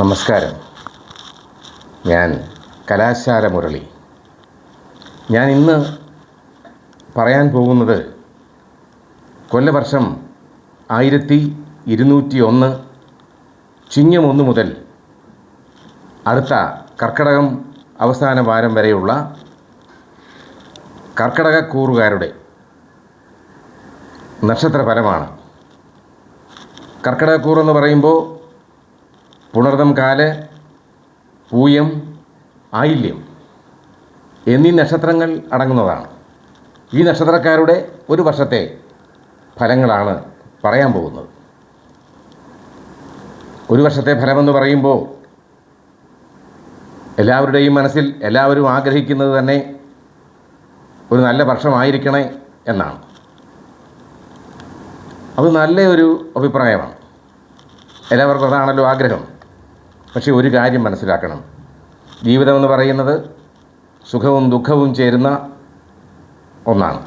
നമസ്കാരം. ഞാൻ കലാശാല മുരളി. ഞാൻ ഇന്ന് പറയാൻ പോകുന്നത് കൊല്ലവർഷം ആയിരത്തി ഇരുന്നൂറ്റി ഒന്ന് ചിങ്ങം ഒന്ന് മുതൽ അടുത്ത കർക്കടകം അവസാന വാരം വരെയുള്ള കർക്കടകക്കൂറുകാരുടെ നക്ഷത്രഫലമാണ്. കർക്കിടകക്കൂറെന്ന് പറയുമ്പോൾ പുണർദം കാൽ പൂയം ആയില്യം എന്നീ നക്ഷത്രങ്ങൾ അടങ്ങുന്നതാണ്. ഈ നക്ഷത്രക്കാരുടെ ഒരു വർഷത്തെ ഫലങ്ങളാണ് പറയാൻ പോകുന്നത്. ഒരു വർഷത്തെ ഫലമെന്ന് പറയുമ്പോൾ എല്ലാവരുടെയും മനസ്സിൽ എല്ലാവരും ആഗ്രഹിക്കുന്നത് തന്നെ ഒരു നല്ല വർഷമായിരിക്കണേ എന്നാണ്. അത് നല്ലൊരു അഭിപ്രായമാണ്. എല്ലാവർക്കും അതാണല്ലോ ആഗ്രഹം. പക്ഷേ ഒരു കാര്യം മനസ്സിലാക്കണം. ജീവിതമെന്ന് പറയുന്നത് സുഖവും ദുഃഖവും ചേരുന്ന ഒന്നാണ്.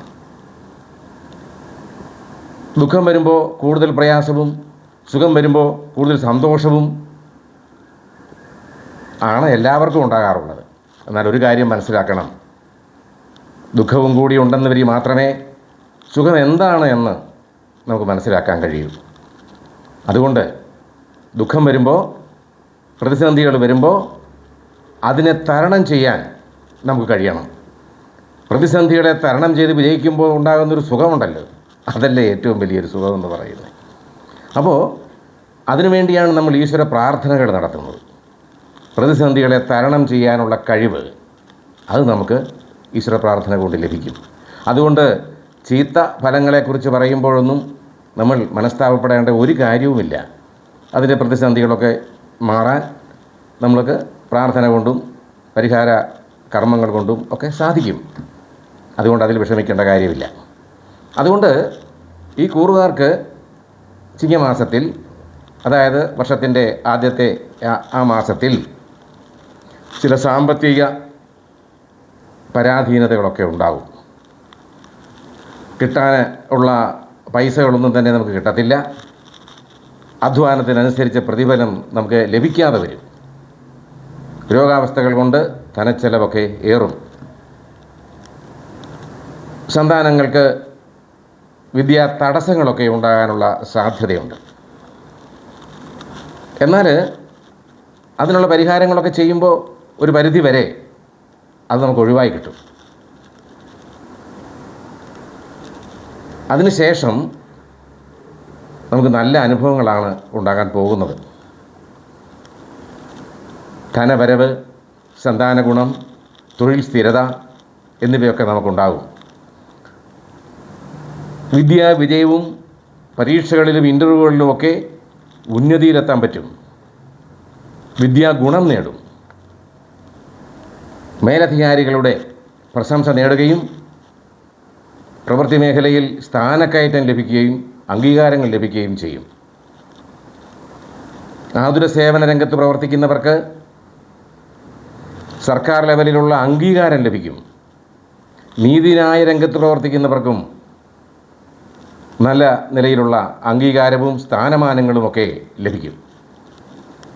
ദുഃഖം വരുമ്പോൾ കൂടുതൽ പ്രയാസവും സുഖം വരുമ്പോൾ കൂടുതൽ സന്തോഷവും ആണ് എല്ലാവർക്കും ഉണ്ടാകാറുള്ളത്. എന്നാൽ ഒരു കാര്യം മനസ്സിലാക്കണം. ദുഃഖവും കൂടി ഉണ്ടെന്ന് വരി മാത്രമേ സുഖം എന്താണ് എന്ന് നമുക്ക് മനസ്സിലാക്കാൻ കഴിയൂ. അതുകൊണ്ട് ദുഃഖം വരുമ്പോൾ പ്രതിസന്ധികൾ വരുമ്പോൾ അതിനെ തരണം ചെയ്യാൻ നമുക്ക് കഴിയണം. പ്രതിസന്ധികളെ തരണം ചെയ്ത് വിജയിക്കുമ്പോൾ ഉണ്ടാകുന്നൊരു സുഖമുണ്ടല്ലോ. അതല്ലേ ഏറ്റവും വലിയൊരു സുഖം എന്ന് പറയുന്നത് അപ്പോൾ അതിനുവേണ്ടിയാണ് നമ്മൾ ഈശ്വര പ്രാർത്ഥനകൾ നടത്തുന്നത്. പ്രതിസന്ധികളെ തരണം ചെയ്യാനുള്ള കഴിവ് അത് നമുക്ക് ഈശ്വര പ്രാർത്ഥന കൊണ്ട് ലഭിക്കും. അതുകൊണ്ട് ചീത്ത ഫലങ്ങളെക്കുറിച്ച് പറയുമ്പോഴൊന്നും നമ്മൾ മനസ്താപപ്പെടേണ്ട ഒരു കാര്യവുമില്ല. അതിന്റെ പ്രതിസന്ധികളൊക്കെ മാറാൻ നമ്മൾക്ക് പ്രാർത്ഥന കൊണ്ടും പരിഹാര കർമ്മങ്ങൾ കൊണ്ടും ഒക്കെ സാധിക്കും. അതുകൊണ്ട് അതിൽ വിഷമിക്കേണ്ട കാര്യമില്ല. അതുകൊണ്ട് ഈ കൂറുകാർക്ക് ചിങ്ങമാസത്തിൽ അതായത് വർഷത്തിന്റെ ആദ്യത്തെ ആ- മാസത്തിൽ ചില സാമ്പത്തിക പരാധീനതകളൊക്കെ ഉണ്ടാവും. കിട്ടാൻ ഉള്ള പൈസകളൊന്നും തന്നെ നമുക്ക് കിട്ടത്തില്ല. അധ്വാനത്തിനനുസരിച്ച് പ്രതിഫലം നമുക്ക് ലഭിക്കാതെ വരും. രോഗാവസ്ഥകൾ കൊണ്ട് ധനച്ചെലവൊക്കെ ഏറും. സന്താനങ്ങൾക്ക് വിദ്യാ തടസ്സങ്ങളൊക്കെ ഉണ്ടാകാനുള്ള സാധ്യതയുണ്ട്. എന്നാൽ അതിനുള്ള പരിഹാരങ്ങളൊക്കെ ചെയ്യുമ്പോൾ ഒരു പരിധി വരെ അത് നമുക്ക് ഒഴിവായി കിട്ടും. അതിനുശേഷം നമുക്ക് നല്ല അനുഭവങ്ങളാണ് ഉണ്ടാകാൻ പോകുന്നത്. ധനവരവ് സന്താന ഗുണം തൊഴിൽ സ്ഥിരത എന്നിവയൊക്കെ നമുക്കുണ്ടാകും. വിദ്യാ വിജയവും പരീക്ഷകളിലും ഇന്റർവ്യൂകളിലുമൊക്കെ ഉന്നതിയിലെത്താൻ പറ്റും. വിദ്യാ ഗുണം നേടും. മേലധികാരികളുടെ പ്രശംസ നേടുകയും പ്രവൃത്തി മേഖലയിൽ സ്ഥാനക്കയറ്റം ലഭിക്കുകയും അംഗീകാരങ്ങൾ ലഭിക്കുകയും ചെയ്യും. ആതുര സേവന രംഗത്ത് പ്രവർത്തിക്കുന്നവർക്ക് സർക്കാർ ലെവലിലുള്ള അംഗീകാരം ലഭിക്കും. നീതിന്യായ രംഗത്ത് പ്രവർത്തിക്കുന്നവർക്കും നല്ല നിലയിലുള്ള അംഗീകാരവും സ്ഥാനമാനങ്ങളുമൊക്കെ ലഭിക്കും.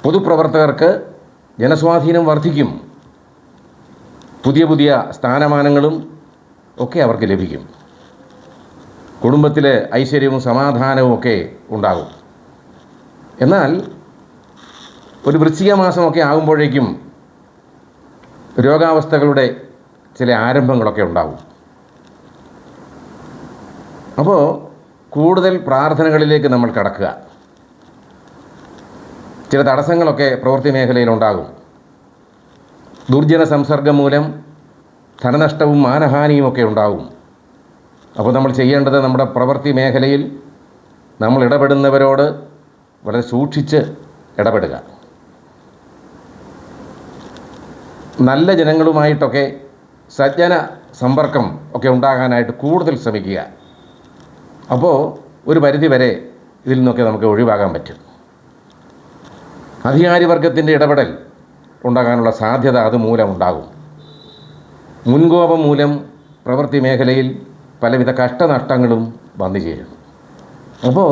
പൊതുപ്രവർത്തകർക്ക് ജനസ്വാധീനം വർദ്ധിക്കും. പുതിയ പുതിയ സ്ഥാനമാനങ്ങളും ഒക്കെ അവർക്ക് ലഭിക്കും. കുടുംബത്തിൽ ഐശ്വര്യവും സമാധാനവും ഒക്കെ ഉണ്ടാകും. എന്നാൽ ഒരു വൃശ്ചിക മാസമൊക്കെ ആകുമ്പോഴേക്കും രോഗാവസ്ഥകളുടെ ചില ആരംഭങ്ങളൊക്കെ ഉണ്ടാകും. അപ്പോൾ കൂടുതൽ പ്രാർത്ഥനകളിലേക്ക് നമ്മൾ കടക്കുക. ചില തടസ്സങ്ങളൊക്കെ പ്രവൃത്തി മേഖലയിലുണ്ടാകും ദുർജന സംസർഗം മൂലം ധനനഷ്ടവും മാനഹാനിയും ഒക്കെ ഉണ്ടാകും. അപ്പോൾ നമ്മൾ ചെയ്യേണ്ടത് നമ്മുടെ പ്രവൃത്തി മേഖലയിൽ നമ്മൾ ഇടപെടുന്നവരോട് വളരെ സൂക്ഷിച്ച് ഇടപെടുക. നല്ല ജനങ്ങളുമായിട്ടൊക്കെ സജ്ജന സമ്പർക്കം ഒക്കെ ഉണ്ടാകാനായിട്ട് കൂടുതൽ ശ്രമിക്കുക. അപ്പോൾ ഒരു പരിധി വരെ ഇതിൽ നിന്നൊക്കെ നമുക്ക് ഒഴിവാകാൻ പറ്റും. അധികാരിവർഗത്തിന്റെ ഇടപെടൽ ഉണ്ടാകാനുള്ള സാധ്യത അതുമൂലം ഉണ്ടാകും. മുൻകോപം മൂലം പ്രവൃത്തി മേഖലയിൽ പലവിധ കഷ്ടനഷ്ടങ്ങളും വന്നു ചേരും. അപ്പോൾ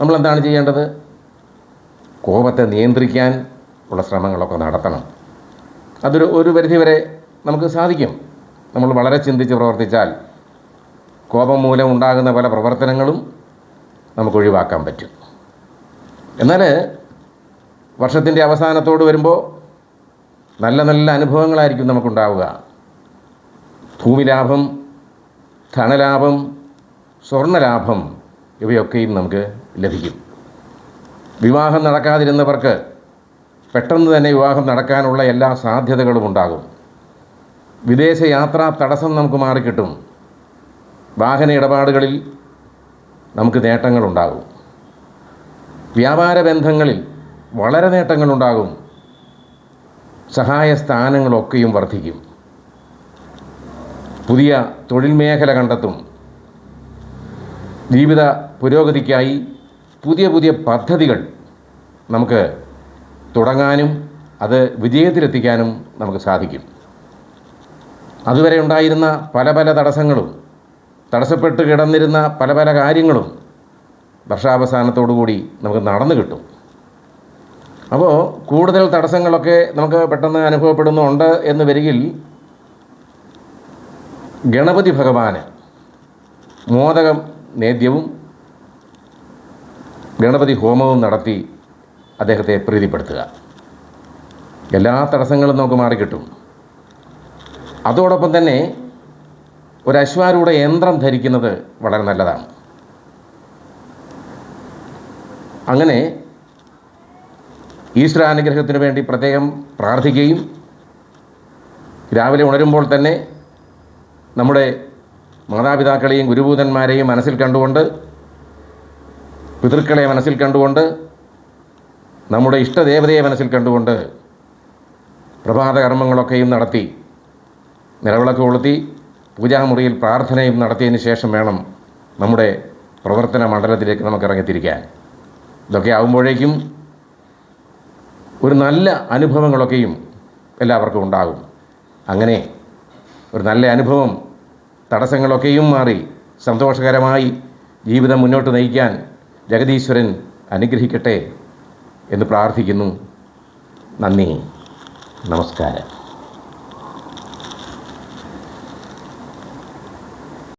നമ്മൾ എന്താണ് ചെയ്യേണ്ടത്? കോപത്തെ നിയന്ത്രിക്കാൻ ഉള്ള ശ്രമങ്ങളൊക്കെ നടത്തണം. അതൊരു ഒരു പരിധിവരെ നമുക്ക് സാധിക്കും. നമ്മൾ വളരെ ചിന്തിച്ച് പ്രവർത്തിച്ചാൽ കോപം മൂലം ഉണ്ടാകുന്ന പല പ്രവർത്തനങ്ങളും നമുക്ക് ഒഴിവാക്കാൻ പറ്റും. എന്നാൽ വർഷത്തിന്റെ അവസാനത്തോട് വരുമ്പോൾ നല്ല നല്ല അനുഭവങ്ങളായിരിക്കും നമുക്കുണ്ടാവുക. ഭൂമി ലാഭം ധനലാഭം സ്വർണലാഭം ഇവയൊക്കെയും നമുക്ക് ലഭിക്കും. വിവാഹം നടക്കാതിരുന്നവർക്ക് പെട്ടെന്ന് തന്നെ വിവാഹം നടക്കാനുള്ള എല്ലാ സാധ്യതകളും ഉണ്ടാകും. വിദേശ യാത്രാ തടസ്സം നമുക്ക് മാറിക്കിട്ടും. വാഹന ഇടപാടുകളിൽ നമുക്ക് നേട്ടങ്ങളുണ്ടാകും. വ്യാപാര ബന്ധങ്ങളിൽ വളരെ നേട്ടങ്ങളുണ്ടാകും. സഹായ സ്ഥാനങ്ങളൊക്കെയും വർദ്ധിക്കും. പുതിയ തൊഴിൽ മേഖല കണ്ടെത്തും. ജീവിത പുരോഗതിക്കായി പുതിയ പുതിയ പദ്ധതികൾ നമുക്ക് തുടങ്ങാനും അത് വിജയത്തിലെത്തിക്കാനും നമുക്ക് സാധിക്കും. അതുവരെ ഉണ്ടായിരുന്ന പല പല തടസ്സങ്ങളും തടസ്സപ്പെട്ട് കിടന്നിരുന്ന പല പല കാര്യങ്ങളും വർഷാവസാനത്തോടുകൂടി നമുക്ക് നടന്നു കിട്ടും. അപ്പോൾ കൂടുതൽ തടസ്സങ്ങളൊക്കെ നമുക്ക് പെട്ടെന്ന് അനുഭവപ്പെടുന്നുണ്ട് എന്ന് വരികിൽ ഗണപതി ഭഗവാന് മോദകം നേദ്യവും ഗണപതി ഹോമവും നടത്തി അദ്ദേഹത്തെ പ്രീതിപ്പെടുത്തുക. എല്ലാ തടസ്സങ്ങളും നമുക്ക് മാറിക്കിട്ടും. അതോടൊപ്പം തന്നെ ഒരു അശ്വാരൂഢ യന്ത്രം ധരിക്കുന്നത് വളരെ നല്ലതാണ്. അങ്ങനെ ഈശ്വരാനുഗ്രഹത്തിന് വേണ്ടി പ്രത്യേകം പ്രാർത്ഥിക്കുകയും രാവിലെ ഉണരുമ്പോൾ തന്നെ നമ്മുടെ മാതാപിതാക്കളെയും ഗുരുഭൂതന്മാരെയും മനസ്സിൽ കണ്ടുകൊണ്ട് പിതൃക്കളെ മനസ്സിൽ കണ്ടുകൊണ്ട് നമ്മുടെ ഇഷ്ടദേവതയെ മനസ്സിൽ കണ്ടുകൊണ്ട് പ്രഭാത കർമ്മങ്ങളൊക്കെയും നടത്തി നിലവിളക്ക് കൊളുത്തി പൂജാമുറിയിൽ പ്രാർത്ഥനയും നടത്തിയതിന് ശേഷം വേണം നമ്മുടെ പ്രവർത്തന മണ്ഡലത്തിലേക്ക് നമുക്ക് ഇറങ്ങിത്തിരിക്കാൻ ഇതൊക്കെ ആകുമ്പോഴേക്കും ഒരു നല്ല അനുഭവങ്ങളൊക്കെയും എല്ലാവർക്കും ഉണ്ടാകും. അങ്ങനെ ഒരു നല്ല അനുഭവം. തടസ്സങ്ങളൊക്കെയും മാറി സന്തോഷകരമായി ജീവിതം മുന്നോട്ട് നയിക്കാൻ ജഗദീശ്വരൻ അനുഗ്രഹിക്കട്ടെ എന്ന് പ്രാർത്ഥിക്കുന്നു. നന്ദി. നമസ്കാരം.